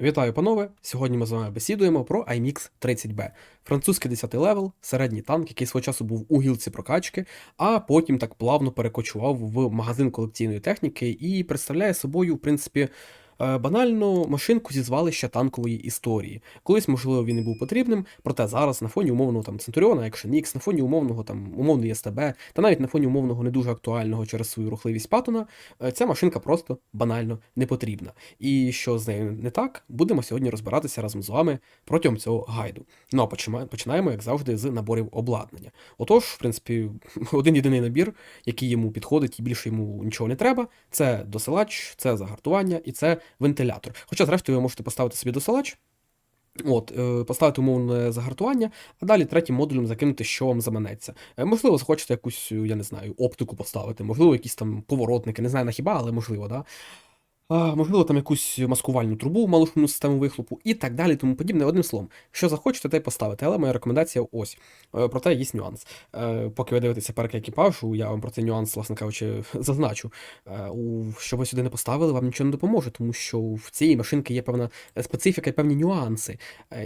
Вітаю, панове! Сьогодні ми з вами бесідуємо про IMX 30B. Французький 10 левел, середній танк, який свого часу був у гілці прокачки, а потім так плавно перекочував в магазин колекційної техніки і представляє собою, в принципі, банальну машинку зі звалища танкової історії. Колись, можливо, він і був потрібним, проте зараз на фоні умовного там Центуріона, X, на фоні умовного там умовної СТБ, та навіть на фоні умовного не дуже актуального через свою рухливість Паттона, е, ця машинка просто банально не потрібна. І що з нею не так, будемо сьогодні розбиратися разом з вами протягом цього гайду. Ну а починаємо, як завжди, з наборів обладнання. Отож, в принципі, один єдиний набір, який йому підходить і більше йому нічого не треба. Це досилач, це загартування і це вентилятор. Хоча, зрештою, ви можете поставити собі досилач. От, е, поставити умовне загартування, а далі третім модулем закинути, що вам заманеться. Е, Можливо, захочете якусь, я не знаю, оптику поставити, можливо, якісь там поворотники, не знаю на хіба, але можливо, да. А, можливо, там якусь маскувальну трубу, малошумну систему вихлопу і так далі, тому подібне. Одним словом, що захочете, те й поставити. Але моя рекомендація ось. Е, Проте є нюанс. Е, Поки ви дивитеся перки екіпажу, я вам про цей нюанс, власне кажучи, зазначу. Е, Що ви сюди не поставили, вам нічого не допоможе, тому що в цієї машинки є певна специфіка і певні нюанси.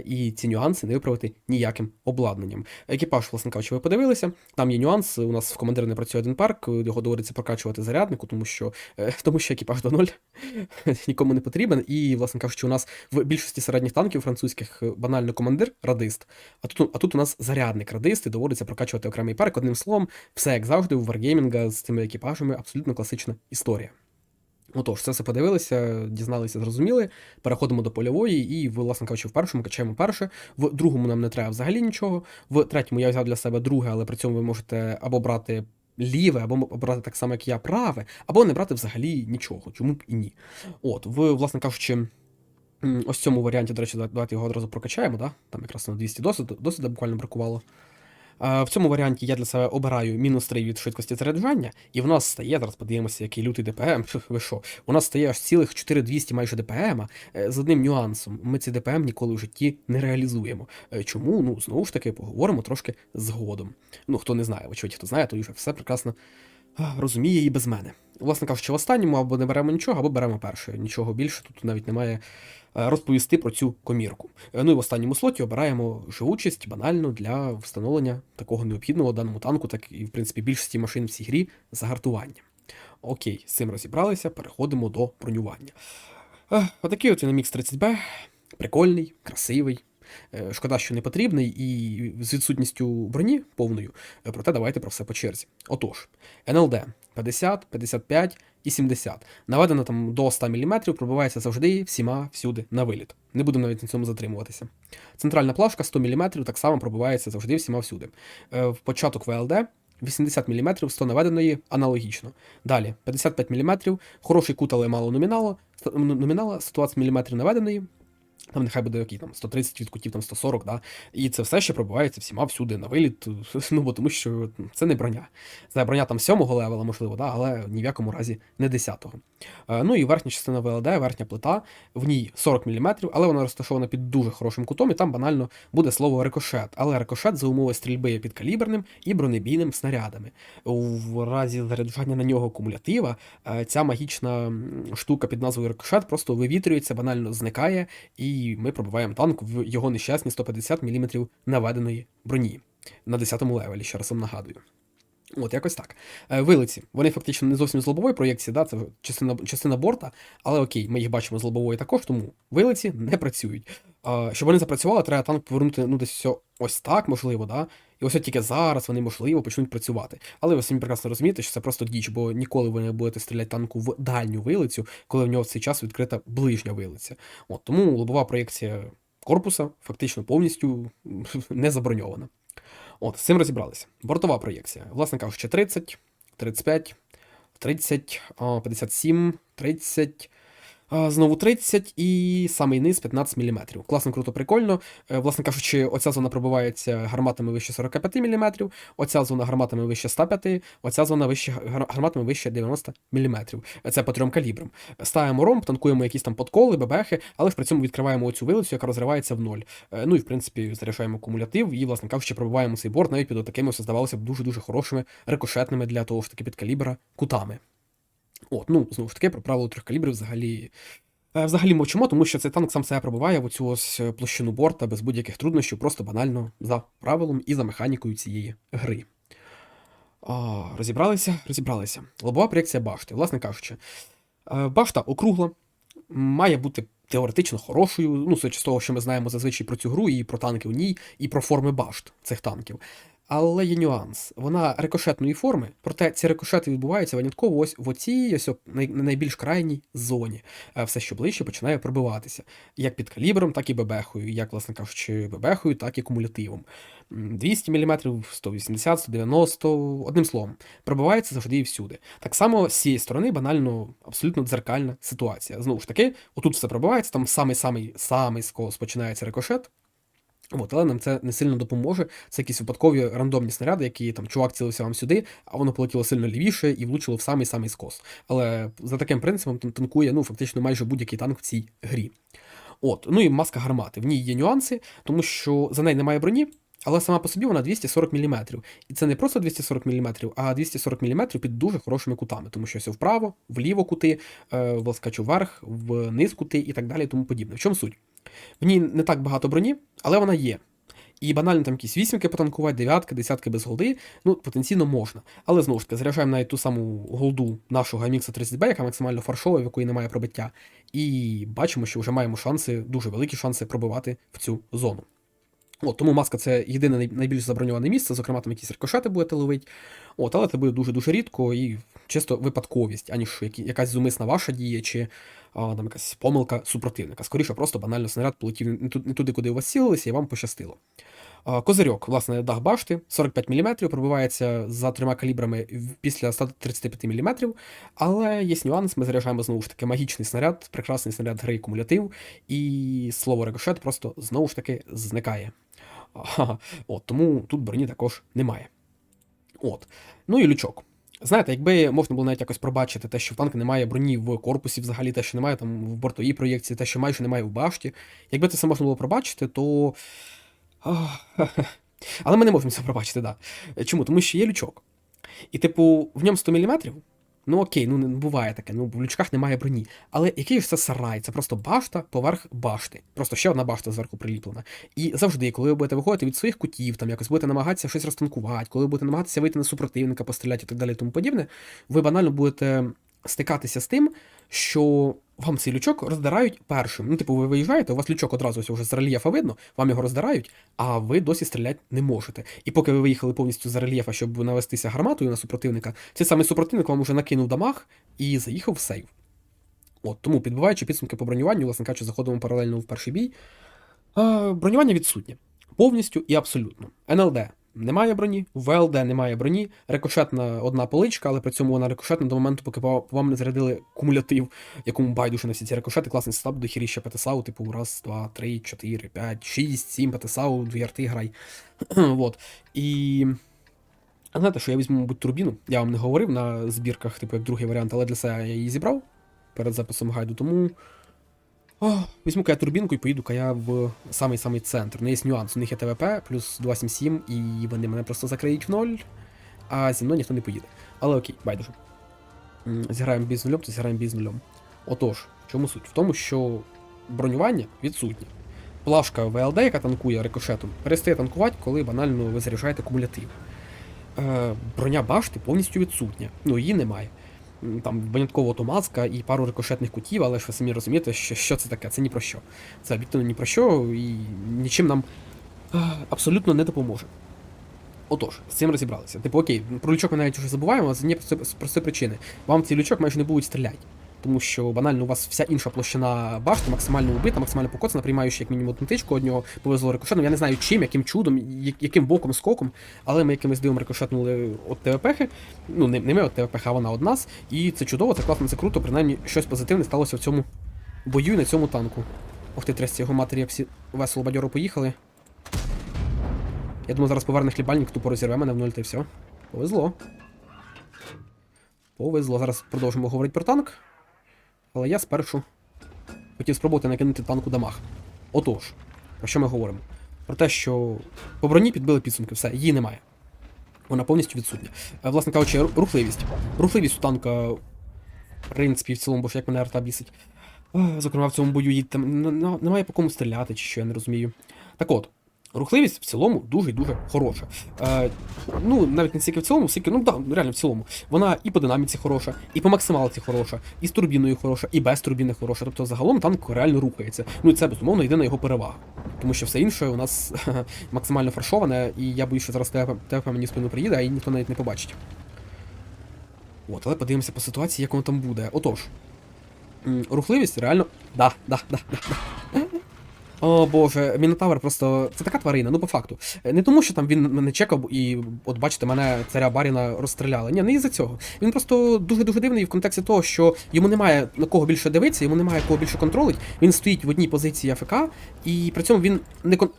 І ці нюанси не виправити ніяким обладнанням. Екіпаж, власне кажучи, ви подивилися. Там є нюанс. У нас в командира не працює один парк, його доводиться прокачувати заряднику, тому що, тому що екіпаж до 0 нікому не потрібен. І, власне кажучи, у нас в більшості середніх танків французьких е, банально командир радист. А тут, а тут у нас зарядник радист, і доводиться прокачувати окремий парк. Одним словом, все як завжди, у Wargaming з цими екіпажами абсолютно класична історія. Отож, це все подивилися, дізналися, зрозуміли. Переходимо до польової, і, власне кажучи, в першому качаємо перше, в другому нам не треба взагалі нічого. В третьому я взяв для себе друге, але при цьому ви можете або брати ліве, або брати так само, як я, праве, або не брати взагалі нічого, чому б і ні. От, в, власне кажучи, ось ось цьому варіанті, до речі, давайте його одразу прокачаємо, да? там якраз на 200 досвіду, досвіду буквально бракувало. А, В цьому варіанті я для себе обираю мінус 3 від швидкості заряджання, і в нас стає, зараз подивимося, який лютий ДПМ. Ви що? У нас стає аж цілих 4200 майже ДПМ, е, з одним нюансом. Ми ці ДПМ ніколи в житті не реалізуємо. Е, Чому? Ну, знову ж таки, поговоримо трошки згодом. Ну, хто не знає, очевидь, хто знає, то вже все прекрасно розуміє і без мене. Власне кажучи, в останньому або не беремо нічого, або беремо перше. Нічого більше тут навіть немає е, розповісти про цю комірку. Е, Ну і в останньому слоті обираємо живучість банально для встановлення такого необхідного даному танку, так і в принципі більшості машин в цій грі загартування. Окей, з цим розібралися, переходимо до бронювання. Е, Отакий от Dynamix 30B, прикольний, красивий. Е, Шкода, що не потрібний, і з відсутністю броні повною, Е, проте давайте про все по черзі. Отож, НЛД 50, 55 і 70. Наведено там до 100 мм, пробивається завжди всіма всюди на виліт. Не будемо навіть на цьому затримуватися. Центральна плашка 100 мм так само пробивається завжди всіма всюди. Е, В початок ВЛД 80 мм 100 наведеної аналогічно. Далі 55 мм, хороший кут, але мало номінала, номінала 120 мм наведеної. Там нехай буде який там 130 від кутів, там 140, да. І це все ще пробувається всіма всюди на виліт. Ну бо тому що це не броня. Це броня там 7-го левела, можливо, да, але ні в якому разі не 10-го. Е, Ну і верхня частина ВЛД, верхня плита, в ній 40 мм, але вона розташована під дуже хорошим кутом, і там банально буде слово рикошет. Але рикошет за умови стрільби є підкаліберним і бронебійним снарядами. В разі заряджання на нього кумулятива, е, ця магічна штука під назвою рикошет просто вивітрюється, банально зникає, і ми пробиваємо танк в його нещасні 150 мм наведеної броні на 10-му левелі, ще раз вам нагадую. От, якось так. Е, Вилиці. Вони фактично не зовсім з лобової проєкції, да, це частина, частина борта, але окей, ми їх бачимо з лобової також, тому вилиці не працюють. Щоб вони запрацювали, треба танк повернути ну, десь все ось так, можливо, да? І ось тільки зараз вони, можливо, почнуть працювати. Але ви самі прекрасно розумієте, що це просто діч, бо ніколи ви не будете стріляти танку в дальню вилицю, коли в нього в цей час відкрита ближня вилиця. От, тому лобова проєкція корпуса фактично повністю не заброньована. От, з цим розібралися. Бортова проєкція. Власне кажучи, 30, 35, 30, а, 57, 30. Знову 30 і самий низ 15 мм. Класно, круто, прикольно. Е, Власне кажучи, оця зона пробивається гарматами вище 45 мм, оця зона гарматами вище 105, оця зона вище гарматами вище 90 мм. Це по трьом калібрам. Ставимо ромб, танкуємо якісь там подколи, бебехи, але при цьому відкриваємо оцю вилицю, яка розривається в ноль. Е, Ну і в принципі заряджаємо кумулятив і, власне кажучи, пробиваємо цей борт навіть під такими, здавалося б, дуже-дуже хорошими рикошетними для того ж таки підкалібра кутами. От, ну, знову ж таки, про правило трьох калібрів взагалі. Е, Взагалі мовчимо, тому що цей танк сам себе пробиває в оцю ось е, площину борта без будь-яких труднощів, просто банально за правилом і за механікою цієї гри. А, розібралися, розібралися. Лобова проєкція башти, власне кажучи. Е, Башта округла, має бути теоретично хорошою. Ну, з того, що ми знаємо зазвичай про цю гру, і про танки у ній, і про форми башт цих танків. Але є нюанс. Вона рикошетної форми, проте ці рикошети відбуваються винятково ось в оцій ось найбільш крайній зоні. Е, Все, що ближче, починає пробиватися. Як під калібром, так і бебехою, як, власне кажучи, бебехою, так і кумулятивом. М, 200 мм, 180, 190, одним словом, пробивається завжди і всюди. Так само з цієї сторони банально абсолютно дзеркальна ситуація. Знову ж таки, отут все пробивається, там самий-самий самий скос починається рикошет. От, але нам це не сильно допоможе. Це якісь випадкові рандомні снаряди, які там чувак цілився вам сюди, а воно полетіло сильно лівіше і влучило в самий самий скос. Але за таким принципом танкує ну, фактично майже будь-який танк в цій грі. От, ну і маска гармати. В ній є нюанси, тому що за неї немає броні, але сама по собі вона 240 мм. І це не просто 240 мм, а 240 мм під дуже хорошими кутами, тому що ось вправо, вліво кути, е, власкачу вверх, вниз кути і так далі, і тому подібне. В чому суть? В ній не так багато броні, але вона є. І банально там якісь вісімки потанкувати, дев'ятки, десятки без голди, ну, потенційно можна. Але знову ж таки, заряджаємо навіть ту саму голду нашого MX 30B, яка максимально фаршова, в якої немає пробиття. І бачимо, що вже маємо шанси, дуже великі шанси пробивати в цю зону. От, тому маска це єдине найбільш заброньоване місце, зокрема там якісь рикошети будете ловити. От, але це буде дуже-дуже рідко і чисто випадковість, аніж якась зумисна ваша дія, чи а, там якась помилка супротивника. Скоріше, просто банально снаряд полетів не туди, куди у вас цілилися, і вам пощастило. Козирьок, власне, дах башти, 45 мм, пробивається за трьома калібрами після 135 мм, але є нюанс, ми заряджаємо знову ж таки магічний снаряд, прекрасний снаряд гри кумулятив, і слово рикошет просто знову ж таки зникає. От, тому тут броні також немає. От. Ну і лючок. Знаєте, якби можна було навіть якось пробачити те, що в танка немає броні в корпусі, взагалі те, що немає там в бортовій проєкції, те, що майже немає в башті. Якби це все можна було пробачити, то. Але ми не можемо це пробачити. Да. Чому? Тому що є лючок. І, типу, в ньому 100 мм. Ну окей, ну не буває таке, ну в лючках немає броні. Але який ж це сарай? Це просто башта поверх башти. Просто ще одна башта зверху приліплена. І завжди, коли ви будете виходити від своїх кутів, там якось будете намагатися щось розтанкувати, коли ви будете намагатися вийти на супротивника, постріляти і так далі і тому подібне, ви банально будете стикатися з тим, що вам цей лючок роздирають першим. Ну, типу, ви виїжджаєте, у вас лючок одразу вже з рельєфа видно, вам його роздирають, а ви досі стріляти не можете. І поки ви виїхали повністю з рельєфа, щоб навестися гарматою на супротивника, цей самий супротивник вам уже накинув дамаг і заїхав в сейв. От, тому, підбиваючи підсумки по бронюванню, власне кажучи, заходимо паралельно в перший бій. Бронювання відсутнє. Повністю і абсолютно. НЛД немає броні, ВЛД немає броні, рикошетна одна поличка, але при цьому вона рикошетна до моменту, поки по по вам не зарядили кумулятив, якому байдуже на всі ці рикошети, класний стаб до хіріща ПТСАУ, типу раз, два, три, чотири, п'ять, шість, сім ПТСАУ, дві арти грай. вот. І. А знаєте, що я візьму, мабуть, турбіну. Я вам не говорив на збірках, типу, як другий варіант, але для себе я її зібрав перед записом гайду, тому. О, візьму-ка я турбінку і поїду-ка я в самий-самий центр. Ну, є нюанс. У них є ТВП плюс 277, і вони мене просто закриють в ноль, а зі мною ніхто не поїде. Але окей, байдуже. Зіграємо бій з нульом, то зіграємо бій з нульом. Отож, в чому суть? В тому, що бронювання відсутнє. Плашка ВЛД, яка танкує рикошетом, перестає танкувати, коли банально ви заряджаєте кумулятив. Е, броня башти повністю відсутня. Ну, її немає. Там винятково то і пару рикошетних кутів, але ж ви самі розумієте, що, що це таке, це ні про що. Це об'єктивно ні про що і нічим нам е, абсолютно не допоможе. Отож, з цим розібралися. Типу, окей, про лючок ми навіть вже забуваємо, але однієї простої- з простої причини. Вам цей лючок майже не будуть стріляти. Тому що банально у вас вся інша площина башти максимально убита, максимально покоцана, приймаючи як мінімум одну тичку, одного повезло рикошетом. Я не знаю чим, яким чудом, яким боком, скоком, але ми якимось дивом рикошетнули от ТВПхи. Ну, не, не ми от ТВПХ, а вона од нас. І це чудово, це класно, це круто, принаймні щось позитивне сталося в цьому бою і на цьому танку. Ох ти, трясці його матері, всі весело бадьоро поїхали. Я думаю, зараз поверне хлібальник, тупо розірве мене в нуль та й все. Повезло. Повезло. Зараз продовжимо говорити про танк. Але я спершу хотів спробувати накинути танку дамаг. Отож, про що ми говоримо? Про те, що по броні підбили підсумки, все, її немає. Вона повністю відсутня. Е, Власне кажучи, рухливість. Рухливість у танка, в принципі, в цілому, бо ж як мене арта бісить. Зокрема, в цьому бою їй там немає по кому стріляти, чи що я не розумію. Так от, рухливість в цілому дуже і дуже хороша. Е, ну, навіть не стільки в цілому, скільки, ну да, реально в цілому. Вона і по динаміці хороша, і по максималці хороша, і з турбіною хороша, і без турбіни хороша. Тобто загалом танк реально рухається. Ну і це безумовно єдина його перевага. Тому що все інше у нас максимально фаршоване, і я боюсь, що зараз ТП мені спину приїде, а її ніхто навіть не побачить. От, але подивимося по ситуації, як воно там буде. Отож. Рухливість реально. Да, да, да, да. да. О боже, Мінотавр просто. Це така тварина, ну по факту. Е, Не тому, що там він мене чекав і, от бачите, мене царя Баріна розстріляли. Ні, не із-за цього. Він просто дуже-дуже дивний в контексті того, що йому немає на кого більше дивитися, йому немає кого більше контролить. Він стоїть в одній позиції АФК, і при цьому він не кон...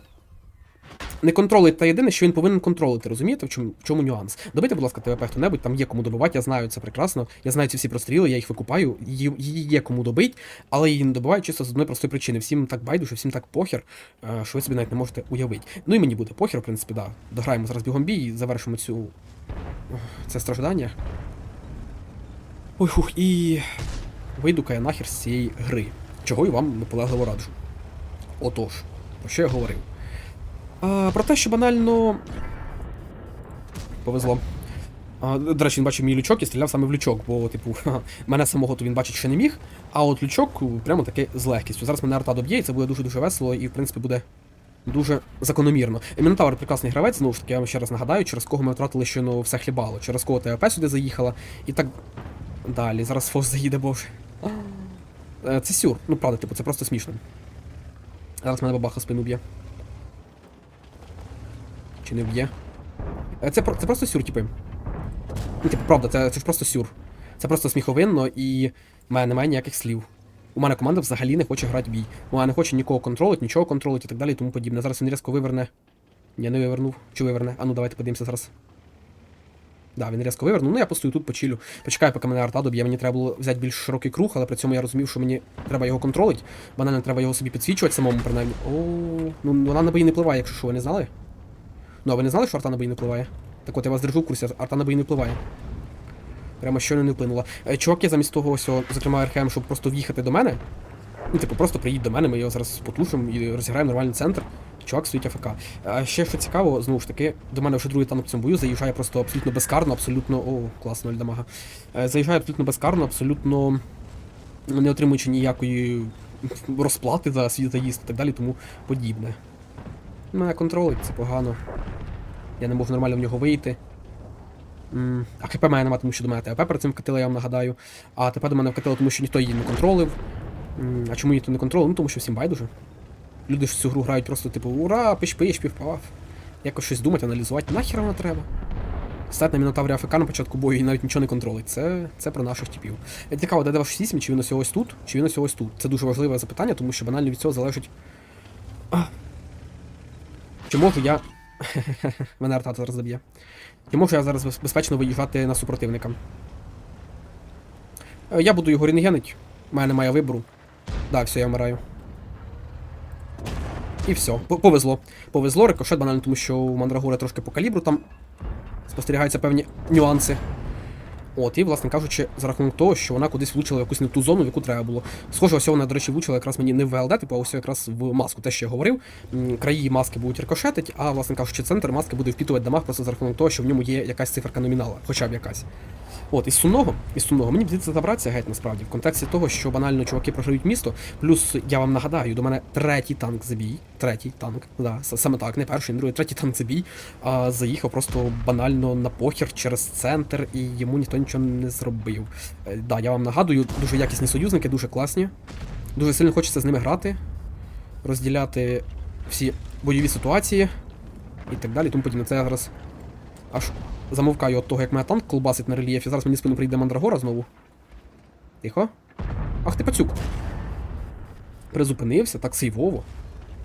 Не контролить та єдине, що він повинен контролити, розумієте, в чому, в чому нюанс? Добийте, будь ласка, ТВП хто-небудь, там є кому добивати, я знаю це прекрасно. Я знаю ці всі простріли, я їх викупаю, її, є кому добить, але її не добивають чисто з одної простої причини. Всім так байдуже, всім так похер, е, що ви собі навіть не можете уявити. Ну і мені буде похер, в принципі, да. Дограємо зараз бігом бій і завершимо цю. Це страждання. Ой, хух, і вийду-ка я нахер з цієї гри, чого і вам наполегливо раджу. Отож, про що я говорив? Про те, що банально. Повезло. А, до речі, він бачив мій лючок і стріляв саме в лючок, бо, типу, мене самого то він бачить ще не міг, а от лючок прямо таки з легкістю. Зараз мене арта доб'є, і це буде дуже-дуже весело, і в принципі буде дуже закономірно. Мінотавр прекрасний гравець, знову ж таки, я вам ще раз нагадаю, через кого ми втратили щойно все хлібало, через кого ТВП сюди заїхала, і так далі. Зараз Фос заїде, боже. Е, Це сюр, ну правда, типу, це просто смішно. Зараз мене бабаха спину б'є. Чи не б'є? Е, Це, це просто сюр, типи. Ну, типу, правда, це, це ж просто сюр. Це просто сміховинно і в мене немає ніяких слів. У мене команда взагалі не хоче грати бій. Вона не хоче нікого контролити, нічого контролити і так далі і тому подібне. Зараз він різко виверне. Ні, не вивернув. Чи виверне? А ну давайте подивимося зараз. Да, він різко вивернув. Ну я постою тут почилю. Почекаю, поки мене арта доб'є. Мені треба було взяти більш широкий круг, але при цьому я розумів, що мені треба його контролити. Банально треба його собі підсвічувати самому, принаймні. О, ну вона на бої не пливає, якщо що, ви не знали? Ну, а ви не знали, що арта на бої не впливає? Так от я вас держу в курсі, арта на бої не впливає. Прямо щойно не вплинула. Е, Чуваки, замість того, ось, зокрема, РХМ, щоб просто в'їхати до мене. Ну, типу, просто приїдь до мене, ми його зараз потушимо і розіграємо нормальний центр. Чувак стоїть АФК. А ще що цікаво, знову ж таки, до мене вже другий танк в цьому бою заїжджає просто абсолютно безкарно, абсолютно. О, класно, Альдамага. Е, Заїжджає абсолютно безкарно, абсолютно не отримуючи ніякої розплати за свій заїзд і так далі, тому подібне. Мене контролить, це погано. Я не можу нормально в нього вийти. А ХП мене нема, тому що до мене ТП перед цим вкатила, я вам нагадаю. А ТП до мене вкатило, тому що ніхто її не контролив. А чому ніхто не контролив? Ну тому що всім байдуже. Люди ж цю гру грають просто, типу, ура, пиш-пиш, півпав. Якось щось думати, аналізувати. Нахер воно треба. Стати на Мінотаврі АФК на початку бою і навіть нічого не контролить. Це, це про наших типів. Е, Цікаво, де ваш 8, чи він ось ось тут, чи він ось ось тут. Це дуже важливе запитання, тому що банально від цього залежить. Чи можу я. Мене арта зараз заб'є. І можу я зараз безпечно виїжджати на супротивника? Е, Я буду його рентгенить. У мене немає вибору. Да, все, я вмираю. І все. Повезло. Повезло, рикошет банально, тому що у Мандрагора трошки по калібру там спостерігаються певні нюанси. От, і, власне кажучи, за рахунок того, що вона кудись влучила в якусь не ту зону, в яку треба було. Схоже, ось вона, до речі, влучила якраз мені не в ВЛД, типу, а ось якраз в маску. Те, що я говорив. Краї маски будуть рикошетить, а, власне кажучи, центр маски буде впітувати дамаг просто за рахунок того, що в ньому є якась циферка номінала, хоча б якась. От, із сумного, із сумного, мені здається забратися геть насправді, в контексті того, що банально чуваки програють місто. Плюс я вам нагадаю, до мене третій танк забій. Третій танк, да, саме так, не перший, не другий, третій танк забій. А заїхав просто банально на похер через центр, і йому ніхто нічого не зробив. Е, да, я вам нагадую, дуже якісні союзники, дуже класні. Дуже сильно хочеться з ними грати, розділяти всі бойові ситуації і так далі. Тому подібне. Це я зараз аж замовкаю від того, як мене танк колбасить на рельєфі. Зараз мені спину прийде Мандрагора знову. Тихо. Ах ти пацюк. Призупинився, так сейвово.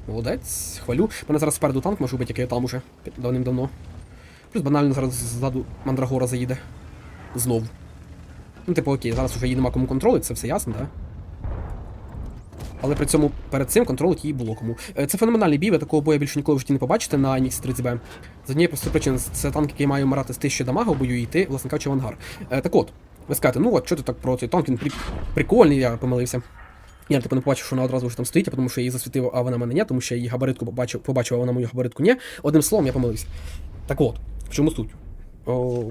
Молодець, хвалю. Мене зараз спереду танк може бути, який я там уже давним-давно. Плюс банально зараз ззаду Мандрагора заїде. Знов. Ну, типу, окей, зараз вже її нема кому контролити, це все ясно, так? Да? Але при цьому перед цим контролить її було кому. Е, Це феноменальний бій, ви такого бою більше ніколи в житті не побачите на mx 30 b З однієї простої причини, це танк, який має вмирати з 1000 дамага в бою і йти, власне кажучи, в ангар. Е, Так от, ви скажете, ну от, що ти так про цей танк, він при... прикольний, я помилився. Я типу не побачив, що вона одразу вже там стоїть, а тому що я її засвітив, а вона мене ні, тому що я її габаритку побачив, побачив, а вона мою габаритку ні. Одним словом, я помилився. Так от, в чому суть? О,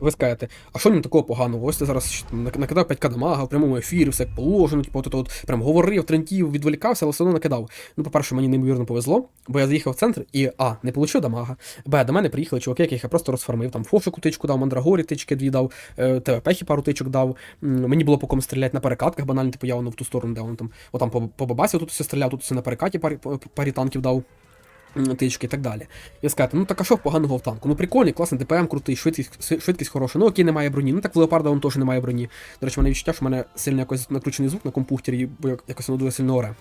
ви скажете, а що ньому такого поганого? Ось ти зараз накидав 5 дамага в прямому ефірі, все як положено, типу, от, от, прям говорив, трентів, відволікався, але все одно накидав. Ну, по-перше, мені неймовірно повезло, бо я заїхав в центр і А, не получив дамага. Б, до мене приїхали чуваки, яких я просто розфармив. Там Фошику тичку дав, Мандрагорі тички дві дав, е, ТВПхі пару тичок дав. Мені було по кому стріляти на перекатках, банально, типу я воно в ту сторону, де воно там, отам по бабасі тут все стріляв, тут все на перекаті парі, парі танків дав. Тички і так далі. І сказати, ну так а що поганого в танку? Ну прикольний, класний ДПМ крутий, швидкість, швидкість хороша. Ну окей, немає броні. Ну так в Леопарда він теж немає броні. До речі, в мене відчуття, що в мене сильно якось накручений звук на компухтері, бо якось воно дуже сильно оре.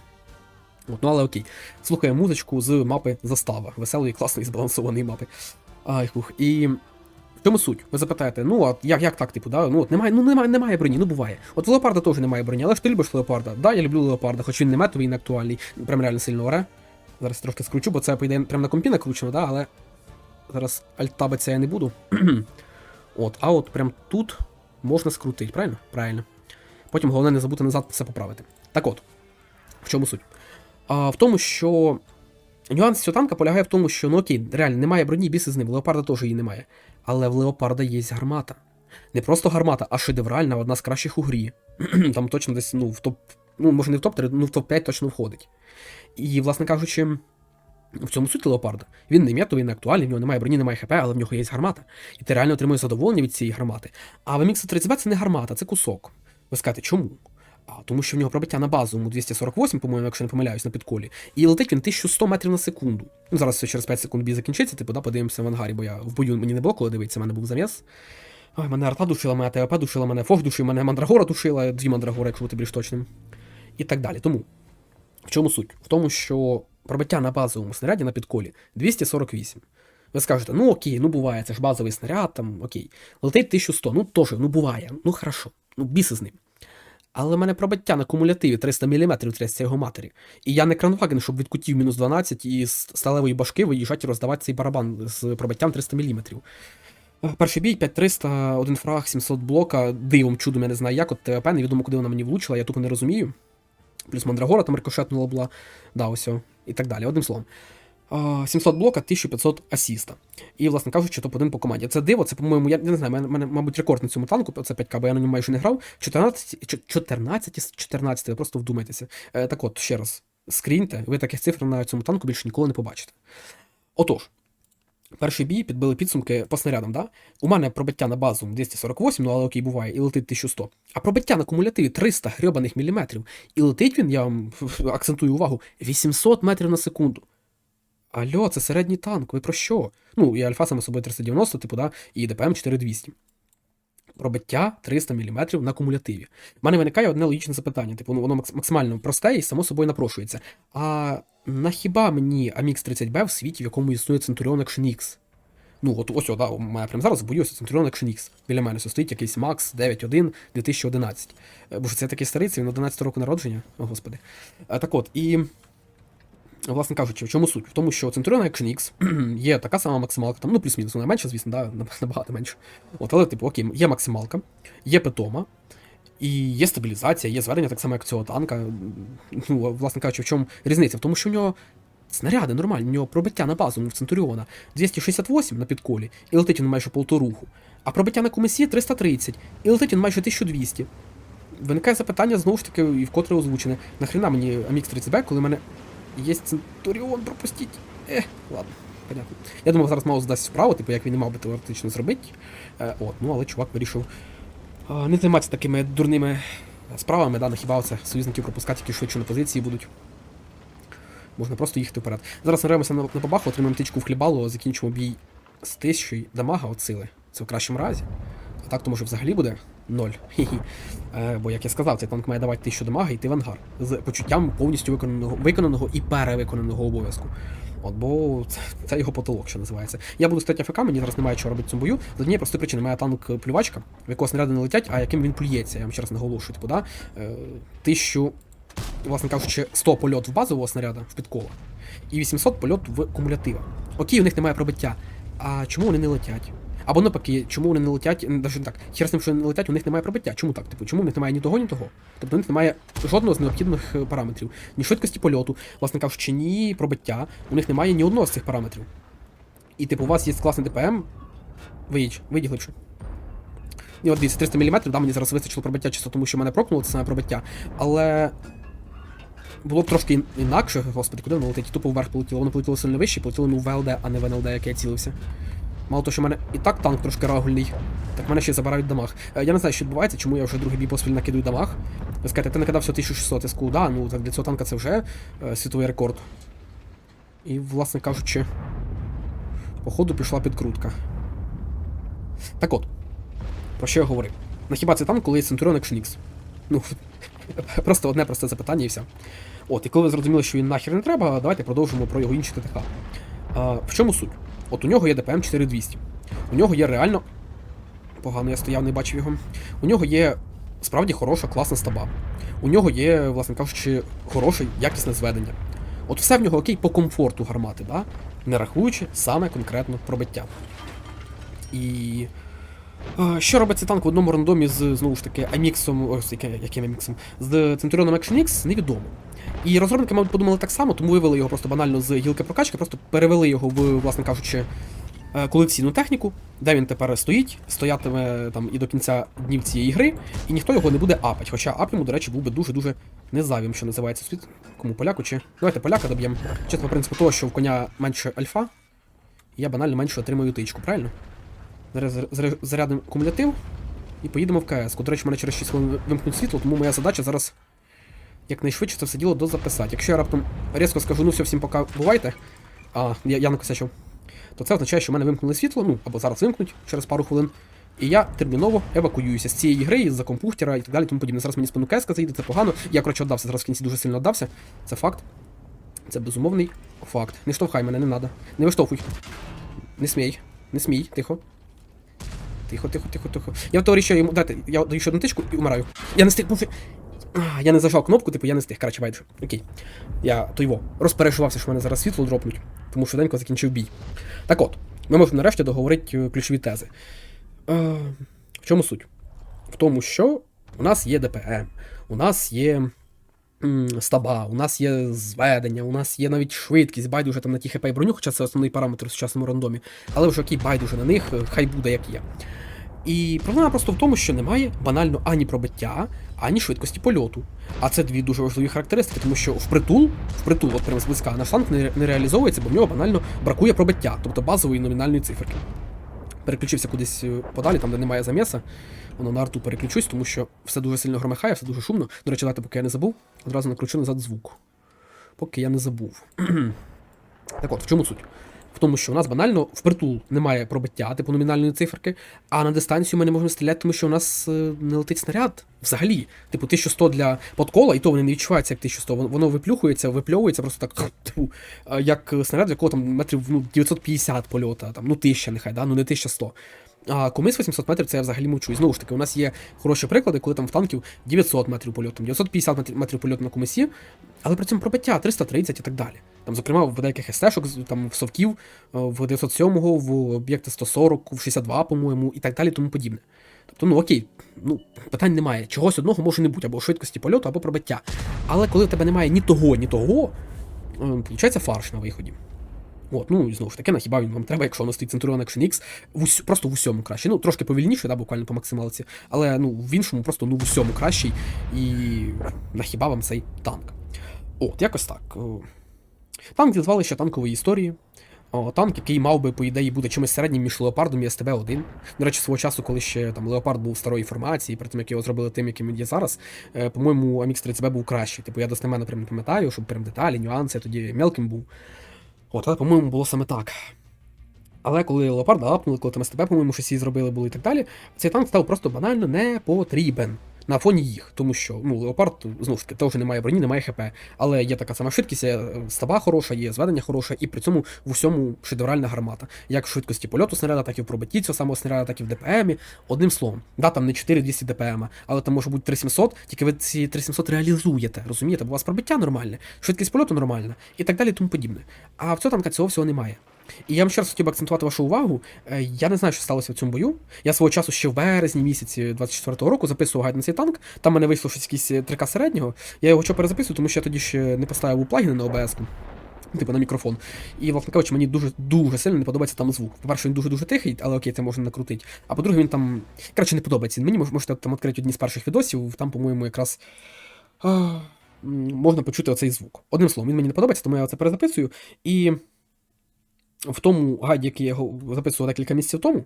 От, ну але окей. Слухаємо музичку з мапи Застава. Веселої, класної, збалансованої мапи. Ай, хух. І. В чому суть? Ви запитаєте, ну от як, як так, типу, да? Ну от немає, ну немає, немає броні, ну буває. От Леопарда теж немає броні, але ж ти любиш Леопарда. Да, я люблю Леопарда, хоч він не метовий, не актуальний, прям реально сильно оре. Зараз трошки скручу, бо це по ідеї прямо на компі накручено, да, але зараз альтабиться я не буду. от, а от прям тут можна скрутити, правильно? Правильно. Потім головне не забути назад все поправити. Так от, в чому суть? А, в тому, що нюанс цього танка полягає в тому, що ну окей, реально немає броні, біси з ним, Леопарда теж її немає. Але в Леопарда є гармата. Не просто гармата, а шедевральна, одна з кращих у грі. Там точно десь ну, в топ, ну може не в топ-3, ну в топ-5 точно входить. І, власне кажучи, в цьому суть леопарда. Він не метовий, не актуальний, в нього немає броні, немає ХП, але в нього є гармата. І ти реально отримуєш задоволення від цієї гармати. А в MX 30 це не гармата, це кусок. Ви скажете, чому? А, тому що в нього пробиття на базовому 248, по-моєму, якщо не помиляюсь, на підколі, і летить він 1100 метрів на секунду. Ну, зараз все через 5 секунд бій закінчиться, типу, да, подивимося в ангарі, бо я в бою мені не було коли дивитися, в мене був заміс. Ой, мене арта душила, мене ТВП душила, мене Фох душив, мене Мандрагора душила, дві Мандрагори, якщо бути більш точним. І так далі. Тому в чому суть? В тому, що пробиття на базовому снаряді на підколі 248. Ви скажете, ну окей, ну буває, це ж базовий снаряд, там окей. Летить 1100, ну теж, ну буває, ну хорошо, ну біси з ним. Але в мене пробиття на кумулятиві 300 мм трясся його матері. І я не кранваген, щоб від кутів мінус 12 і сталевої башки виїжджати роздавати цей барабан з пробиттям 300 мм. Перший бій 5300, один фраг, 700 блока, дивом чудом, я не знаю як, от ТВП, невідомо куди вона мені влучила, я тупо не розумію. Плюс Мандрагора там рикошетнула була, да, ось, і так далі. Одним словом. А, 700 блока, 1500 асіста. І, власне кажучи, топ-1 по команді. Це диво, це, по-моєму, я, я не знаю, мене, мабуть, рекорд на цьому танку, це 5К, бо я на ньому майже не грав. 14, чо- 14 з 14, ви просто вдумайтеся. Е, так от, ще раз, скріньте, ви таких цифр на цьому танку більше ніколи не побачите. Отож, перший бій підбили підсумки по снарядам, да? У мене пробиття на базу 248, ну але окей, буває, і летить 1100. А пробиття на кумулятиві 300 грьобаних міліметрів. І летить він, я вам акцентую увагу, 800 метрів на секунду. Альо, це середній танк, ви про що? Ну, і альфа саме собою 390, типу, да, і ДПМ 4200. Пробиття 300 мм на кумулятиві. У мене виникає одне логічне запитання, типу, ну, воно максимально просте і само собою напрошується. А на хіба мені Amix 30B в світі, в якому існує Centurion Action X? Ну, от ось, да, у мене прямо зараз боюся Centurion Action X. Біля мене стоїть якийсь Max 9.1 2011. Е, Боже, це такий старий, він 11 року народження. О, господи. Е, Так от, і. Власне кажучи, в чому суть? В тому, що Centurion Action X є така сама максималка, там, ну плюс-мінус, вона менша, звісно, да, набагато менше. От, але, типу, окей, є максималка, є питома, і є стабілізація, є зведення, так само, як цього танка. Ну, власне кажучи, в чому різниця? В тому, що в нього снаряди нормальні, в нього пробиття на базу в Центуріона 268 на підколі, і летить він майже полторуху. А пробиття на комісі 330, і летить він майже 1200. Виникає запитання знову ж таки, і вкотре озвучене. Нахрена мені Amix 30B, коли мене є Центуріон, пропустіть. Ех, ладно, понятно. Я думав, зараз маус дасть вправо, типу, як він і мав би теоретично зробити. Е, от, ну але чувак вирішив е, не займатися такими дурними справами, да, хіба це союзників пропускати, які швидше на позиції будуть. Можна просто їхати вперед. Зараз наремося на, на побаху, отримаємо тичку в хлібало, закінчимо бій з тисячою дамага от сили. Це в кращому разі. Так то може взагалі буде ноль. Хі-хі. Е, бо, як я сказав, цей танк має давати 1000 дамага і йти в ангар. З почуттям повністю виконаного, виконаного і перевиконаного обов'язку. От, бо це, це його потолок, що називається. Я буду стати АФК, мені зараз немає чого робити в цьому бою. З однієї простої причини, має танк плювачка, в якого снаряди не летять, а яким він плюється. Я вам ще раз наголошую, типу, да? Е, тисячу, власне кажучи, 100 польот в базового снаряда в підкола, і 800 польот в кумулятива. Окей, у них немає пробиття. А чому вони не летять? Або навпаки, чому вони не летять, навіть так, хер з тим, що не летять, у них немає пробиття. Чому так? Типу, чому у них немає ні того, ні того? Тобто у них немає жодного з необхідних е, параметрів. Ні швидкості польоту, власне кажучи, ні пробиття. У них немає ні одного з цих параметрів. І типу, у вас є класний ДПМ. Виїдь, виїдь глибше. І от дивіться, 300 мм, да, мені зараз вистачило пробиття чисто тому, що мене прокнуло це саме пробиття. Але було б трошки інакше, господи, куди воно летить? Тупо вверх полетіло. Воно полетіло сильно вище, полетіло ну, в ВЛД, а не в НЛД, як я цілився. Мало того, що в мене і так танк трошки рагульний, так в мене ще забирають дамаг. Е, Я не знаю, що відбувається, чому я вже другий бій поспіль накидую дамаг. Ви ти накидав всього 1600 СКУ, да, ну так для цього танка це вже е, світовий рекорд. І, власне кажучи, походу пішла підкрутка. Так от, про що я говорив? На хіба це танк, коли є Centurion Action X? Ну, просто одне просте запитання і все. От, і коли ви зрозуміли, що він нахер не треба, давайте продовжимо про його інші ТТХ. А, в чому суть? От у нього є ДПМ 4200. У нього є реально. Погано я стояв, не бачив його. У нього є справді хороша, класна стаба. У нього є, власне кажучи, хороше, якісне зведення. От все в нього окей по комфорту гармати, да? не рахуючи саме конкретно пробиття. І. е, Що робить цей танк в одному рандомі з знову ж таки Аміксом, ось яким Аміксом, з Centurion Action X, невідомо. І розробники, мабуть, подумали так само, тому вивели його просто банально з гілки прокачки, просто перевели його в, власне кажучи, е, колекційну техніку, де він тепер стоїть, стоятиме там і до кінця днів цієї гри, і ніхто його не буде апать. Хоча ап йому, до речі, був би дуже-дуже незавім, що називається світ. Кому поляку чи. Давайте поляка доб'ємо. Чесно, по принципу того, що в коня менше альфа, я банально менше отримаю тичку, правильно? Зараз зарядимо кумулятив і поїдемо в КС. До речі, в мене через 6 хвилин вимкнуть світло, тому моя задача зараз якнайшвидше це все діло дозаписати. Якщо я раптом різко скажу, ну все, всім пока бувайте, а я, я накосячив, то це означає, що в мене вимкнули світло, ну або зараз вимкнуть через пару хвилин. І я терміново евакуююся з цієї гри, з-за компухтера і так далі, тому подібне. Зараз мені спину кеска заїде, це погано. Я, коротше, віддався, зараз в кінці дуже сильно віддався. Це факт. Це безумовний факт. Не штовхай мене, не треба. Не виштовхуй. Не смій. Не смій, тихо. Тихо, тихо, тихо, тихо. Я в теорії ще йому. Дайте, я даю ще одну тичку і вмираю. Я не встиг. А, Я не зажав кнопку, типу, я не встиг. Коротше, байдуже. Окей. Я то його розпереживався, що мене зараз світло дропнуть, тому швиденько закінчив бій. Так от, ми можемо нарешті договорити е, ключові тези. Е, в чому суть? В тому, що у нас є ДПМ, у нас є стаба, у нас є зведення, у нас є навіть швидкість, байдуже там на ті хп і броню, хоча це основний параметр в сучасному рандомі. Але вже окей, байдуже на них, е, хай буде як є. І проблема просто в тому, що немає банально ані пробиття, ані швидкості польоту. А це дві дуже важливі характеристики, тому що впритул, впритул, от прямо зблизька, наш танк не, не реалізовується, бо в нього банально бракує пробиття, тобто базової номінальної циферки. Переключився кудись е, подалі, там, де немає заміса. Воно на арту переключусь, тому що все дуже сильно громихає, все дуже шумно. До речі, дати, поки я не забув, одразу накручу назад звук. Поки я не забув. так от, в чому суть? В тому, що у нас банально впритул немає пробиття, типу номінальної циферки, а на дистанцію ми не можемо стріляти, тому що у нас е, не летить снаряд взагалі. Типу 1100 для подкола, і то вони не відчуваються як 1100. Воно- виплюхується, випльовується просто так, типу, е, як снаряд, в якого там метрів ну, 950 польота, там, ну 1000 нехай, да? ну не 1100. А комис 800 метрів це я взагалі мовчу. І знову ж таки, у нас є хороші приклади, коли там в танків 900 метрів польоту, 950 метрів, польоту на комисі, але при цьому пробиття 330 і так далі. Там, зокрема, в деяких естешок, там в совків, е, в 907-го, в об'єкта 140, в 62, по-моєму, і так далі, тому подібне. Тобто, ну окей, ну питань немає. Чогось одного може не бути, або швидкості польоту, або пробиття. Але коли в тебе немає ні того, ні того, виходить фарш на виході. От, ну і знову ж таки, на хіба він вам треба, якщо воно стоїть Centurion Action X, в ус... просто в усьому краще. Ну, трошки повільніше, да, буквально по максималці, але ну, в іншому просто ну, в усьому кращий. І на хіба вам цей танк. От, якось так. Танк дізвали ще танкової історії. О, танк, який мав би, по ідеї, бути чимось середнім між Леопардом і СТБ-1. До речі, свого часу, коли ще там Леопард був старої формації, перед тим як його зробили тим, яким він є зараз, е, по-моєму, Амікс 30 b був кращий. Типу, я достеменно прям не пам'ятаю, щоб прям деталі, нюанси, тоді мелким був. От, але, по-моєму, було саме так. Але коли Леопарда апнули, коли там СТБ, по-моєму, щось її зробили були і так далі, цей танк став просто банально не потрібен на фоні їх, тому що ну, Леопард, знову ж таки, теж немає броні, немає ХП, але є така сама швидкість, є е, стаба хороша, є зведення хороше, і при цьому в усьому шедевральна гармата. Як в швидкості польоту снаряда, так і в пробитті цього самого снаряда, так і в ДПМі. Одним словом, да, там не 4200 ДПМ, але там може бути 3700, тільки ви ці 3700 реалізуєте, розумієте? Бо у вас пробиття нормальне, швидкість польоту нормальна і так далі, тому подібне. А в цього танка цього всього немає. І я вам ще раз хотів би акцентувати вашу увагу. Е, Я не знаю, що сталося в цьому бою. Я свого часу ще в березні місяці 24-го року записував гайд на цей танк. Там мене вийшло щось якийсь 3К середнього. Я його що перезаписую, тому що я тоді ще не поставив у плагіни на ну, Типу на мікрофон. І, власне кажучи, мені дуже дуже сильно не подобається там звук. По-перше, він дуже-дуже тихий, але окей, це можна накрутити. А по-друге, він там. Коротше, не подобається. Мені можете там відкрити одні з перших відосів, там, по-моєму, якраз. Можна почути оцей звук. Одним словом, він мені не подобається, тому я це перезаписую. І в тому гайді, який я записував декілька місяців тому,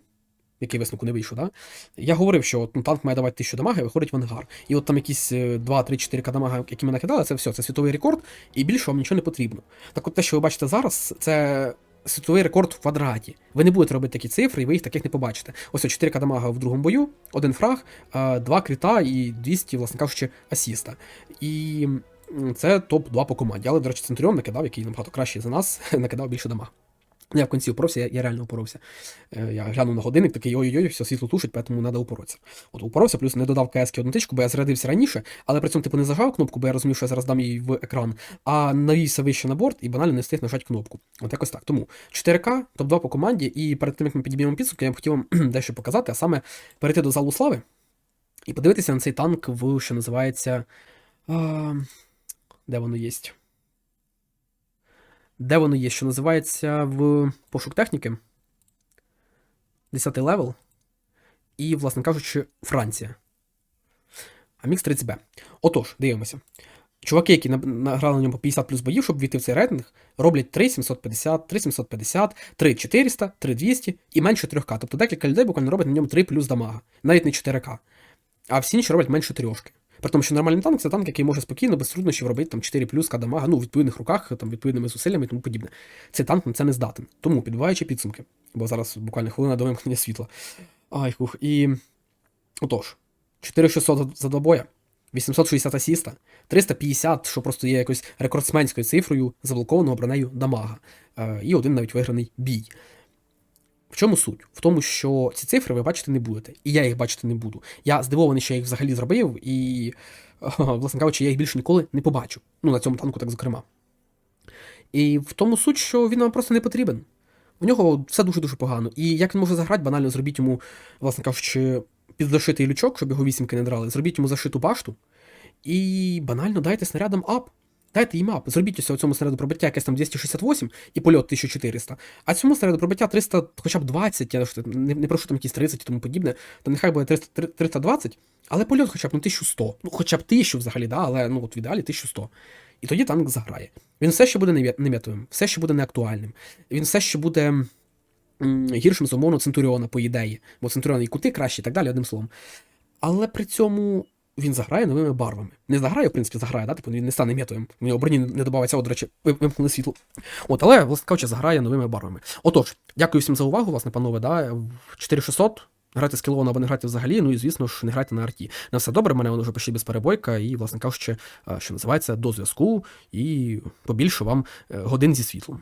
який висновку не вийшов, да? я говорив, що ну, танк має давати 1000 дамаги, виходить в ангар. І от там якісь 2-3-4 дамага, які ми накидали, це все, це світовий рекорд, і більше вам нічого не потрібно. Так от те, що ви бачите зараз, це. Світовий рекорд в квадраті. Ви не будете робити такі цифри, і ви їх таких не побачите. Ось о, 4 дамага в другому бою, один фраг, 2 кріта і 200, власне кажучи, асіста. І це топ-2 по команді. Але, до речі, Центуріон накидав, який набагато кращий за нас, накидав більше дамаг. Ну, Я в кінці упоровся, я, я реально упоровся. Е, Я глянув на годинник, такий ой-ой-ой, все світло тушить, тому треба упоротися. От упоровся, плюс не додав КС одну тичку, бо я зарядився раніше, але при цьому типу не зажав кнопку, бо я розумів, що я зараз дам її в екран, а навівся вище на борт і банально не встиг нажати кнопку. От якось так. Тому 4К, топ-2 по команді, і перед тим, як ми підіб'ємо підсумки, я б хотів вам дещо показати, а саме перейти до залу слави і подивитися на цей танк в, що називається. А, де воно є? Де воно є, що називається в пошук техніки. 10 левел. І, власне кажучи, Франція. Амікс 30Б. Отож, дивимося. Чуваки, які награли на ньому по 50 плюс боїв, щоб війти в цей рейтинг, роблять 3750, 3750, 3400, 3200 і менше 3К. Тобто декілька людей буквально роблять на ньому 3 плюс дамага, навіть не 4К. А всі інші роблять менше трьошки. При тому, що нормальний танк це танк, який може спокійно, без труднощів робити там 4 плюс К дамага, ну, в відповідних руках, там, відповідними зусиллями і тому подібне. Цей танк на це не здатен. Тому, підбиваючи підсумки, бо зараз буквально хвилина до вимкнення світла. Ай, хух. І. Отож, 4600 за- два боя, 860 асіста, 350, що просто є якось рекордсменською цифрою, заблокованого бронею дамага. Е, і один навіть виграний бій. В чому суть? В тому, що ці цифри ви бачити не будете, і я їх бачити не буду. Я здивований, що я їх взагалі зробив, і, власне кажучи, я їх більше ніколи не побачу. Ну, на цьому танку, так зокрема. І в тому суть, що він вам просто не потрібен. У нього все дуже-дуже погано. І як він може заграти, банально зробіть йому, власне кажучи, підзашитий лючок, щоб його вісімки не драли, зробіть йому зашиту башту, і банально дайте снарядам ап. Дайте їм ап. Зробіть ось цьому снаряду пробиття якесь там 268 і польот 1400, а цьому снаряду пробиття 300, хоча б 20, я не, не прошу там якісь 30 і тому подібне, то нехай буде 300, 320, але польот хоча б ну, 1100. Ну, хоча б 1000 взагалі, да, але ну, от в ідеалі 1100. І тоді танк заграє. Він все ще буде нем'я- нем'ятовим, все ще буде неактуальним. Він все ще буде гіршим за умовно Центуріона, по ідеї. Бо Центуріон і кути кращі і так далі, одним словом. Але при цьому він заграє новими барвами. Не заграє, в принципі, заграє, да? типу він не стане метовим. У нього не додається, от, до речі, вимкнули світло. От, але, власне кажучи, заграє новими барвами. Отож, дякую всім за увагу, власне, панове, да? 4600. Грайте з кілона або не грайте взагалі, ну і звісно ж, не грайте на арті. На все добре, мене воно вже почти безперебойка, і, власне кажучи, е, що називається, до зв'язку, і побільше вам е, годин зі світлом.